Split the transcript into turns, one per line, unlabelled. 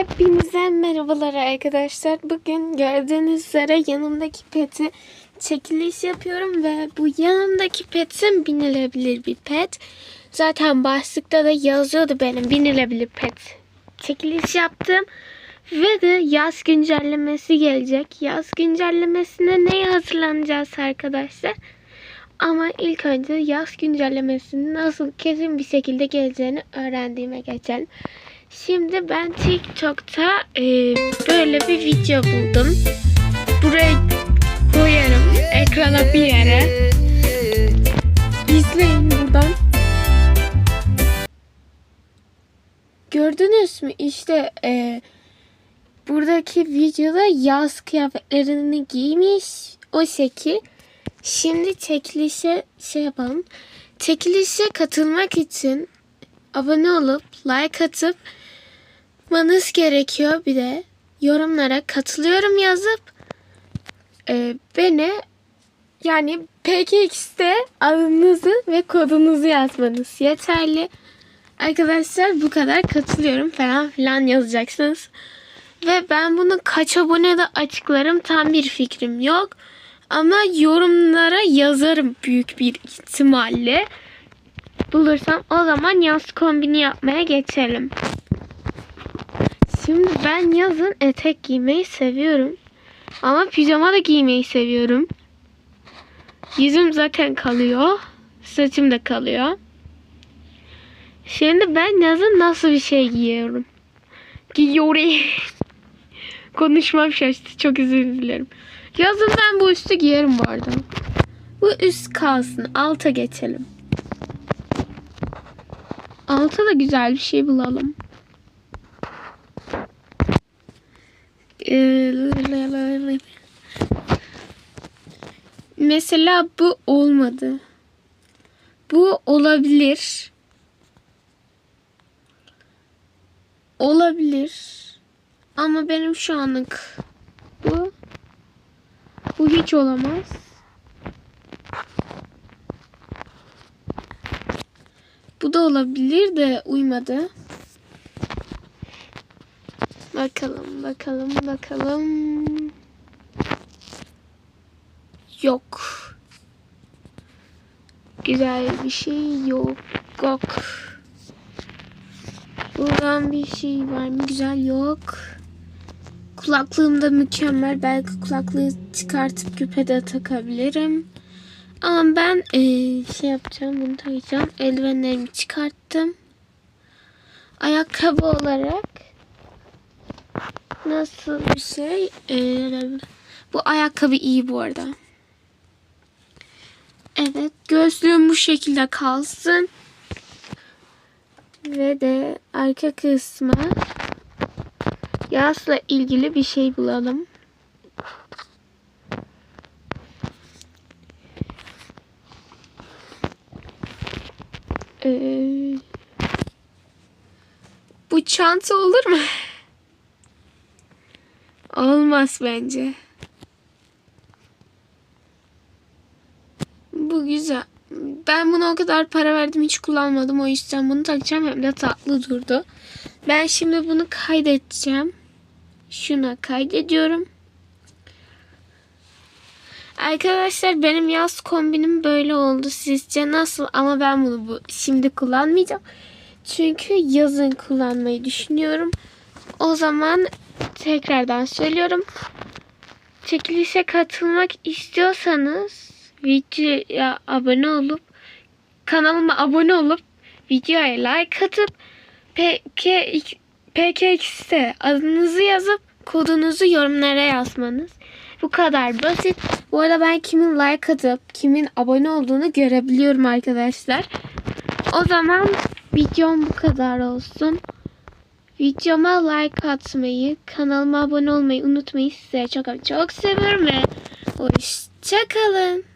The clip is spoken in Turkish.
Hepinize merhabalar arkadaşlar. Bugün gördüğünüz üzere yanımdaki peti çekiliş yapıyorum ve bu yanımdaki petim binilebilir bir pet. Zaten başlıkta da yazıyordu benim binilebilir pet. Çekiliş yaptım ve de yaz güncellemesi gelecek. Yaz güncellemesine neye hazırlanacağız arkadaşlar? Ama ilk önce yaz güncellemesinin nasıl kesin bir şekilde geleceğini öğrendiğime geçelim. Şimdi ben TikTok'ta e, böyle bir video buldum. Buraya koyarım ekrana bir yere. İzleyin buradan. Gördünüz mü? İşte e, buradaki videoda yaz kıyafetlerini giymiş o şekil. Şimdi çekilişe şey yapalım. Çekilişe katılmak için abone olup like atıp manız gerekiyor bir de yorumlara katılıyorum yazıp e, beni yani PKX'te adınızı ve kodunuzu yazmanız yeterli. Arkadaşlar bu kadar katılıyorum falan filan yazacaksınız. Ve ben bunu kaç abonede açıklarım tam bir fikrim yok. Ama yorumlara yazarım büyük bir ihtimalle. Bulursam o zaman yaz kombini yapmaya geçelim. Şimdi ben yazın etek giymeyi seviyorum. Ama pijama da giymeyi seviyorum. Yüzüm zaten kalıyor. Saçım da kalıyor. Şimdi ben yazın nasıl bir şey giyiyorum? Giyiyorum. Konuşmam şaştı. Çok özür dilerim. Yazın ben bu üstü giyerim bu arada. Bu üst kalsın. Alta geçelim. Alta da güzel bir şey bulalım. Mesela bu olmadı. Bu olabilir. Olabilir. Ama benim şu anlık bu bu hiç olamaz. Bu da olabilir de uymadı. Bakalım, bakalım, bakalım. Yok. Güzel bir şey yok. Yok. Buradan bir şey var mı? Güzel yok. Kulaklığım da mükemmel. Belki kulaklığı çıkartıp küpe de takabilirim. Ama ben eee, şey yapacağım. Bunu takacağım. Eldivenlerimi çıkarttım. Ayakkabı olarak nasıl bir şey? Eee, bu ayakkabı iyi bu arada. Evet. Gözlüğüm bu şekilde kalsın. Ve de arka kısmı Yazla ilgili bir şey bulalım. Ee, bu çanta olur mu? Olmaz bence. Bu güzel. Ben buna o kadar para verdim hiç kullanmadım. O yüzden bunu takacağım hem de tatlı durdu. Ben şimdi bunu kaydedeceğim. Şuna kaydediyorum. Arkadaşlar benim yaz kombinim böyle oldu. Sizce nasıl? Ama ben bunu bu şimdi kullanmayacağım. Çünkü yazın kullanmayı düşünüyorum. O zaman tekrardan söylüyorum. Çekilişe katılmak istiyorsanız videoya abone olup kanalıma abone olup videoya like atıp PK, adınızı yazıp kodunuzu yorumlara yazmanız. Bu kadar basit. Bu arada ben kimin like atıp kimin abone olduğunu görebiliyorum arkadaşlar. O zaman videom bu kadar olsun. Videoma like atmayı, kanalıma abone olmayı unutmayın. Size çok çok seviyorum ve hoşçakalın.